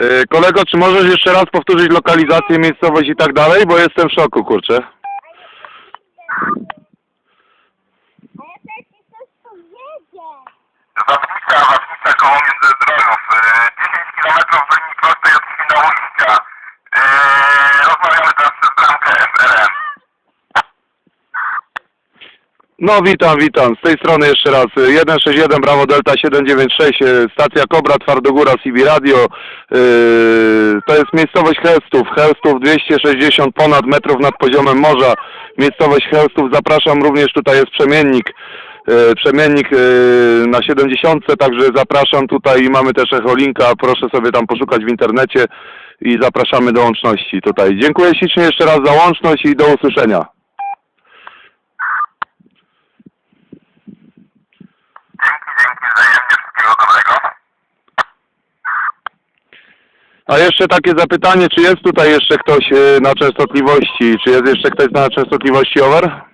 Yy, kolego, czy możesz jeszcze raz powtórzyć lokalizację, miejscowość i tak dalej? Bo jestem w szoku, kurczę. A ja też ci coś powiedzieć. Zawnica, Zawnica koło Międzyzdrojów. Yy, 10 km do linii prostej od Świnoujścia. No witam, witam. Z tej strony jeszcze raz. y, 161 Bravo Delta 796, y, stacja Kobra, Twardogóra, CB Radio. Yy, to jest miejscowość Helstów. Helstów 260 ponad metrów nad poziomem morza. Miejscowość Helstów. Zapraszam również, tutaj jest przemiennik. yy, Przemiennik yy, na 70, także zapraszam tutaj i mamy też echolinka, proszę sobie tam poszukać w internecie i zapraszamy do łączności tutaj. Dziękuję ślicznie jeszcze raz za łączność i do usłyszenia. A jeszcze takie zapytanie, czy jest tutaj jeszcze ktoś y, na częstotliwości? Czy jest jeszcze ktoś na częstotliwości over?